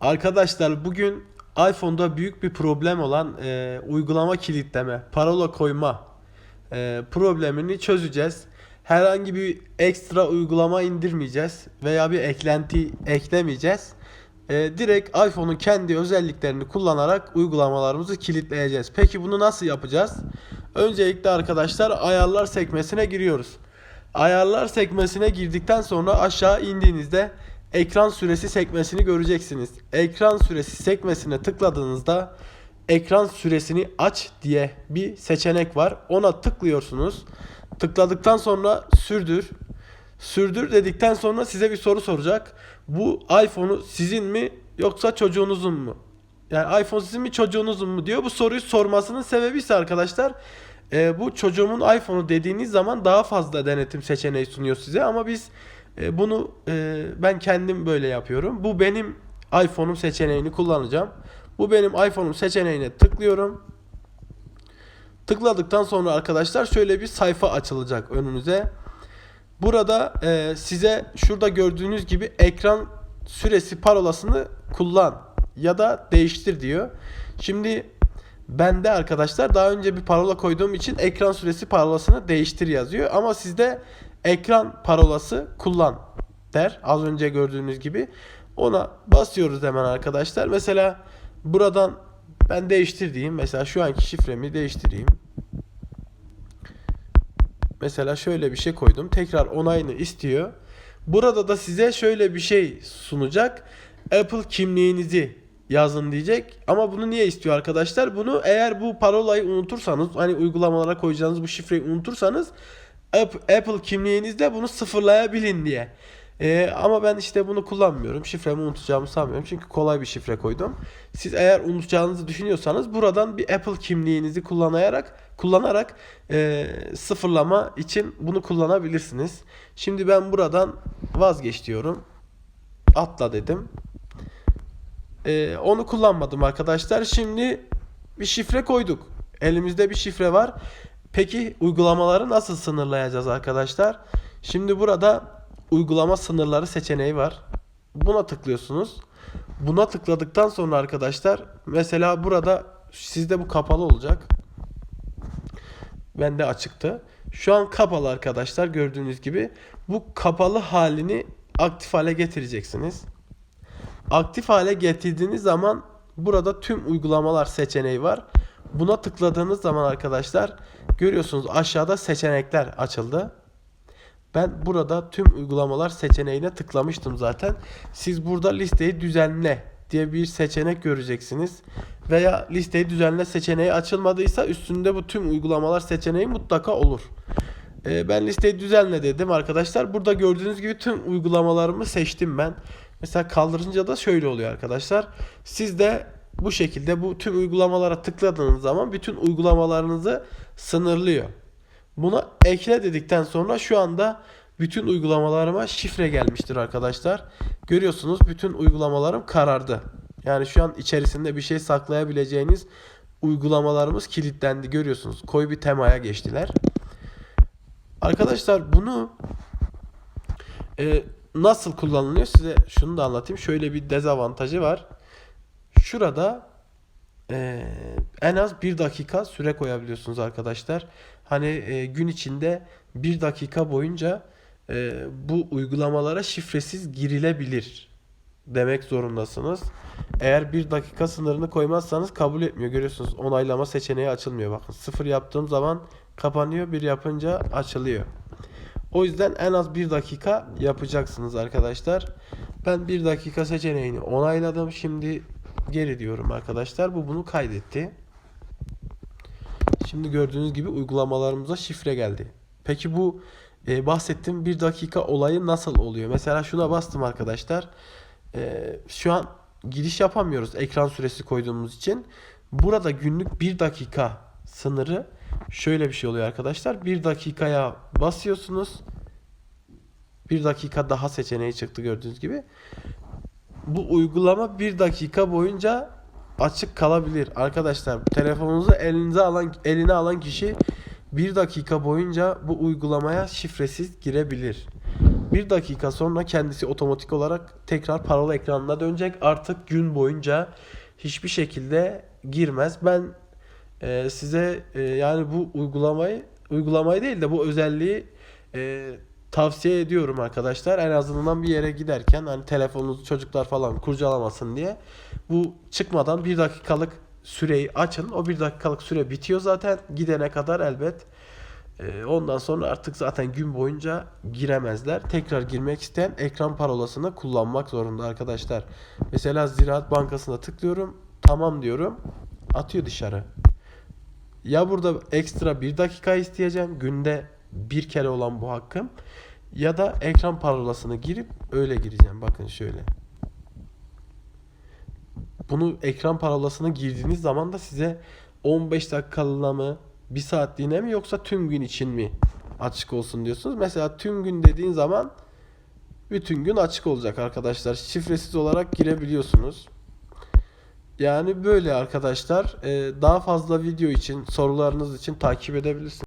Arkadaşlar bugün iPhone'da büyük bir problem olan e, uygulama kilitleme, parola koyma e, problemini çözeceğiz. Herhangi bir ekstra uygulama indirmeyeceğiz veya bir eklenti eklemeyeceğiz. E, direkt iPhone'un kendi özelliklerini kullanarak uygulamalarımızı kilitleyeceğiz. Peki bunu nasıl yapacağız? Öncelikle arkadaşlar ayarlar sekmesine giriyoruz. Ayarlar sekmesine girdikten sonra aşağı indiğinizde ekran süresi sekmesini göreceksiniz. Ekran süresi sekmesine tıkladığınızda ekran süresini aç diye bir seçenek var. Ona tıklıyorsunuz. Tıkladıktan sonra sürdür. Sürdür dedikten sonra size bir soru soracak. Bu iPhone'u sizin mi yoksa çocuğunuzun mu? Yani iPhone sizin mi çocuğunuzun mu diyor. Bu soruyu sormasının sebebi ise arkadaşlar e, bu çocuğumun iPhone'u dediğiniz zaman daha fazla denetim seçeneği sunuyor size ama biz e, bunu e, ben kendim böyle yapıyorum. Bu benim iPhone'um seçeneğini kullanacağım. Bu benim iPhone'um seçeneğine tıklıyorum. Tıkladıktan sonra arkadaşlar şöyle bir sayfa açılacak önünüze. Burada e, size şurada gördüğünüz gibi ekran süresi parolasını kullan ya da değiştir diyor. Şimdi bende arkadaşlar daha önce bir parola koyduğum için ekran süresi parolasını değiştir yazıyor. Ama sizde ekran parolası kullan der. Az önce gördüğünüz gibi. Ona basıyoruz hemen arkadaşlar. Mesela buradan ben değiştir diyeyim. Mesela şu anki şifremi değiştireyim. Mesela şöyle bir şey koydum. Tekrar onayını istiyor. Burada da size şöyle bir şey sunacak. Apple kimliğinizi yazın diyecek. Ama bunu niye istiyor arkadaşlar? Bunu eğer bu parolayı unutursanız hani uygulamalara koyacağınız bu şifreyi unutursanız Apple kimliğinizde bunu sıfırlayabilin diye. Ee, ama ben işte bunu kullanmıyorum. Şifremi unutacağımı sanmıyorum. Çünkü kolay bir şifre koydum. Siz eğer unutacağınızı düşünüyorsanız buradan bir Apple kimliğinizi kullanarak kullanarak e, sıfırlama için bunu kullanabilirsiniz. Şimdi ben buradan vazgeç diyorum. Atla dedim. Ee, onu kullanmadım arkadaşlar. Şimdi bir şifre koyduk. Elimizde bir şifre var. Peki uygulamaları nasıl sınırlayacağız arkadaşlar? Şimdi burada uygulama sınırları seçeneği var. Buna tıklıyorsunuz. Buna tıkladıktan sonra arkadaşlar mesela burada sizde bu kapalı olacak. Bende açıktı. Şu an kapalı arkadaşlar gördüğünüz gibi. Bu kapalı halini aktif hale getireceksiniz. Aktif hale getirdiğiniz zaman burada tüm uygulamalar seçeneği var. Buna tıkladığınız zaman arkadaşlar görüyorsunuz aşağıda seçenekler açıldı. Ben burada tüm uygulamalar seçeneğine tıklamıştım zaten. Siz burada listeyi düzenle diye bir seçenek göreceksiniz. Veya listeyi düzenle seçeneği açılmadıysa üstünde bu tüm uygulamalar seçeneği mutlaka olur. Ee, ben listeyi düzenle dedim arkadaşlar. Burada gördüğünüz gibi tüm uygulamalarımı seçtim ben. Mesela kaldırınca da şöyle oluyor arkadaşlar. Siz de bu şekilde bu tüm uygulamalara tıkladığınız zaman bütün uygulamalarınızı sınırlıyor. Buna ekle dedikten sonra şu anda bütün uygulamalarıma şifre gelmiştir arkadaşlar. Görüyorsunuz bütün uygulamalarım karardı. Yani şu an içerisinde bir şey saklayabileceğiniz uygulamalarımız kilitlendi görüyorsunuz. Koyu bir temaya geçtiler. Arkadaşlar bunu e, nasıl kullanılıyor size şunu da anlatayım. Şöyle bir dezavantajı var. Şurada e, en az bir dakika süre koyabiliyorsunuz arkadaşlar. Hani e, gün içinde bir dakika boyunca e, bu uygulamalara şifresiz girilebilir demek zorundasınız. Eğer bir dakika sınırını koymazsanız kabul etmiyor. Görüyorsunuz onaylama seçeneği açılmıyor. Bakın sıfır yaptığım zaman kapanıyor. Bir yapınca açılıyor. O yüzden en az bir dakika yapacaksınız arkadaşlar. Ben bir dakika seçeneğini onayladım. Şimdi geri diyorum arkadaşlar. Bu bunu kaydetti. Şimdi gördüğünüz gibi uygulamalarımıza şifre geldi. Peki bu e, bahsettiğim bir dakika olayı nasıl oluyor? Mesela şuna bastım arkadaşlar. E, şu an giriş yapamıyoruz ekran süresi koyduğumuz için. Burada günlük bir dakika sınırı şöyle bir şey oluyor arkadaşlar. Bir dakikaya basıyorsunuz. Bir dakika daha seçeneği çıktı gördüğünüz gibi. Bu uygulama bir dakika boyunca açık kalabilir. Arkadaşlar telefonunuzu elinize alan eline alan kişi bir dakika boyunca bu uygulamaya şifresiz girebilir. bir dakika sonra kendisi otomatik olarak tekrar parola ekranına dönecek. Artık gün boyunca hiçbir şekilde girmez. Ben e, size e, yani bu uygulamayı uygulamayı değil de bu özelliği e, tavsiye ediyorum arkadaşlar. En azından bir yere giderken hani telefonunuzu çocuklar falan kurcalamasın diye bu çıkmadan bir dakikalık süreyi açın. O bir dakikalık süre bitiyor zaten. Gidene kadar elbet. Ee, ondan sonra artık zaten gün boyunca giremezler. Tekrar girmek isteyen ekran parolasını kullanmak zorunda arkadaşlar. Mesela Ziraat Bankası'na tıklıyorum. Tamam diyorum. Atıyor dışarı. Ya burada ekstra bir dakika isteyeceğim. Günde bir kere olan bu hakkım. Ya da ekran parolasını girip öyle gireceğim. Bakın şöyle. Bunu ekran parolasını girdiğiniz zaman da size 15 dakikalığına mı, 1 saatliğine mi yoksa tüm gün için mi açık olsun diyorsunuz. Mesela tüm gün dediğin zaman bütün gün açık olacak arkadaşlar. Şifresiz olarak girebiliyorsunuz. Yani böyle arkadaşlar. Ee, Daha fazla video için, sorularınız için takip edebilirsiniz.